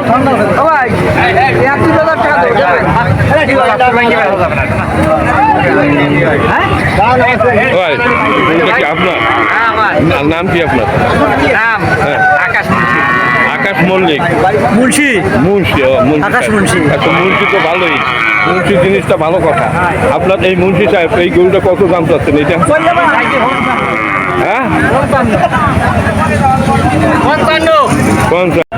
হাজার টাকা আপনার? নাম কি আপনার? নাম হ্যাঁ। আকাশ আকাশ মল্লিক মুন্সি। মুন্সি আকাশ। মুন্সি। আচ্ছা মুন্সি তো ভালোই। মুন্সি জিনিসটা ভালো কথা। আপনার এই মুন্সি সাহেব এই গরুটা কত দাম চাচ্ছেন এটা? হ্যাঁ? পঞ্চান্ন।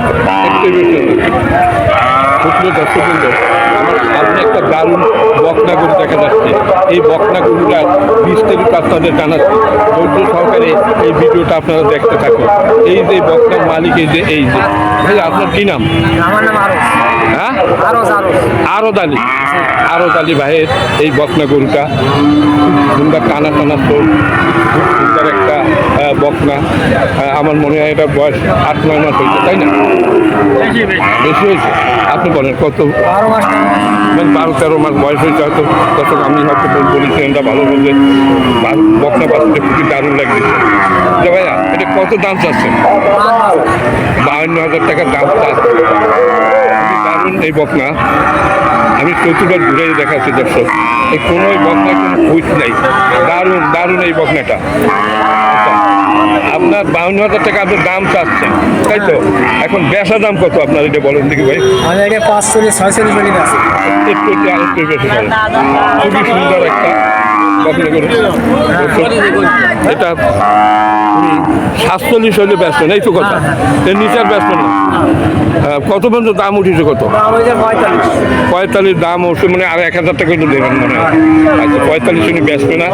সুপ্রিয় দর্শকবৃন্দ, সামনে একটা দারুণ বকনা গরু দেখা যাচ্ছে। এই বকনা গরুটা বিস্তারিত আপনাদের জানাচ্ছি ধৈর্য সহকারে এই ভিডিওটা আপনারা দেখতে থাকুন। এই যে বকনার মালিক এই যে এই যে। ভাই আপনার কি নাম? আমার নাম আরও হ্যাঁ? আরও আরও আরদ আলী। আরদ আলী ভাইয়ের এই বকনা গরুটা সুন্দর টানা টানা চোখ সুন্দর একটা বকনা। আমার মনে হয় এটা বয়স আট নয় মাস হয়েছে তাই না? বেশি হয়েছে? আপনি বলেন, কত? বারো মাস বারো, তেরো মাস বয়স হয়েছে হয়তো, দর্শক, আমি হয়তো বলেছি এটা ভালো বললে বা- বকনা বাচ্চাটা খুবই দারুণ লাগবে যে ভাইয়া, এটা কত দাম চাচ্ছেন? বাহান্ন হাজার টাকার দাম চাচ্ছে দারুণ এই বকনা আমি চতুর্বার ঘুরে দেখাচ্ছি, দর্শক। এই কোনো বকনা কোনো নেই। দারুণ দারুণ এই বকনাটা আপনার বাউন্ন হাজার টাকা আপনার দাম চাচ্ছেন তাই তো? এখন বেসা দাম কত আপনার এটা বলেন দেখি ভাই। আমি আগে পাঁচ চল্লিশ ছয় চল্লিশ মিনিট একটু একটু বেশি খুবই সুন্দর একটা এটা সাতচল্লিশ হলে ব্যস্ত না এই তো কথা। এর নিচে আর ব্যস্ত না। কত পর্যন্ত দাম উঠেছে কত? পঁয়তাল্লিশ দাম ওষুধ মানে আর এক হাজার টাকা তো দেবেন মনে হয়। আচ্ছা পঁয়তাল্লিশ উনি ব্যস্ত না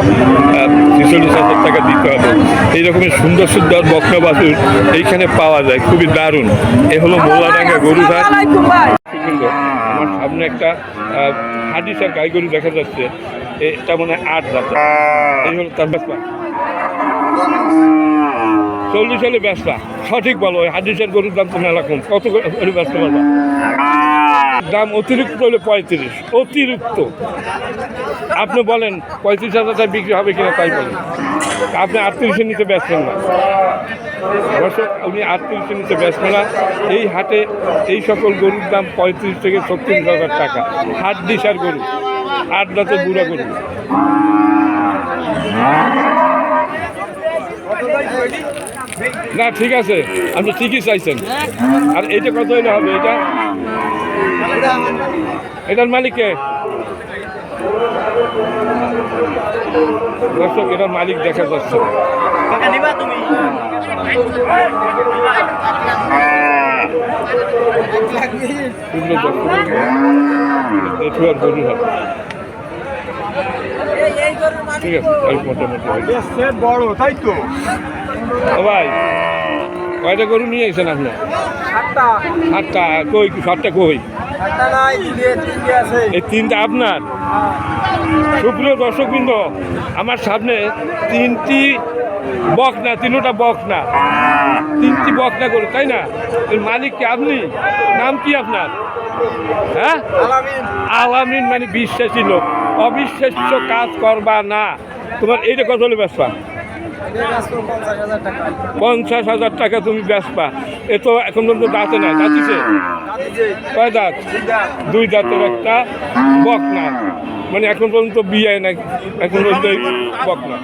ছেচল্লিশ হাজার টাকা দিতে হবে। এইরকমের সুন্দর সুন্দর বকনা বাছুর এইখানে পাওয়া যায়, খুবই দারুণ। এ হলো মোল্লাডাঙ্গা গরুঘাট। আমার সামনে একটা হাডিসার গাই গরু দেখা যাচ্ছে। এটা মনে হয় আট দাঁত এই হলো তার ব্যাপার চল্লিশ হলে ব্যস্তা সঠিক বলো ওই হাডিসের গরুর দাম তো মেলা কম কত করে ব্যস্ত পারবা দাম অতিরিক্ত হলে পঁয়ত্রিশ। অতিরিক্ত। আপনি বলেন পঁয়ত্রিশ হাজার বিক্রি হবে কিনা তাই বলেন। আপনি আটত্রিশের নিতে ব্যস্ত না। অবশ্য উনি আটত্রিশের নিচে ব্যস্ত না এই হাটে এই সকল গরুর দাম পঁয়ত্রিশ থেকে ছত্রিশ হাজার টাকা। হাট দিশার গরু আট দাঁতের বুড়া গরু। না, ঠিক আছে, আপনি ঠিকই চাইছেন। আর এইটা কত হইলে হবে এটা? এটার মালিককে দর্শক এটার মালিক দেখা যাচ্ছে ঠিক আছে এই বড় তাই তো? ও ভাই কয়টা গরু নিয়ে এসেছেন আপনি? সাতটা। সাতটা কই সাতটা কই? সাতটা নাই তিনটে তিনটে আছে। এই তিনটা আপনার? সুপ্রিয় দর্শকবৃন্দ আমার সামনে তিনটি বক না তিনটা বক না। তিনটি বক না গরু তাই না? মালিক কি আপনি? নাম কি আপনার? হ্যাঁ? আলামিন। মানে বিশ্বাসী লোক। অবিশ্বাস্য কাজ করবা না। তোমার এইটা কথা বলে ব্যবসা পঞ্চাশ হাজার টাকা তুমি ব্যবসা এ তো এখন পর্যন্ত দাঁতে না দাঁতিছে কয় দাঁত? দুই দাঁতের একটা বক না। মানে এখন পর্যন্ত বিয়ে না এখন পর্যন্ত এই বকনা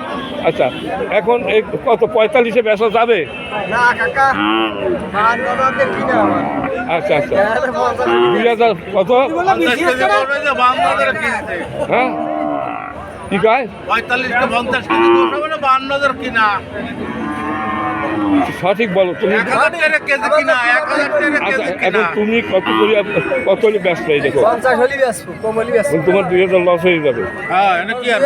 আচ্ছা এখন এই কত? পঁয়তাল্লিশে বেচা যাবে? না আচ্ছা আচ্ছা। দুই হাজার কত? হ্যাঁ? কি কয়? পঁয়তাল্লিশটা পঞ্চাশ দোষ বান্ন হাজার কিনা? সঠিক বলো তুমি আচ্ছা এখন তুমি কত করে কত হলে ব্যস্ত হয়ে দেখো। হলি হলি তোমার দুই হাজার লস হয়ে যাবে। হ্যাঁ এটা কি আর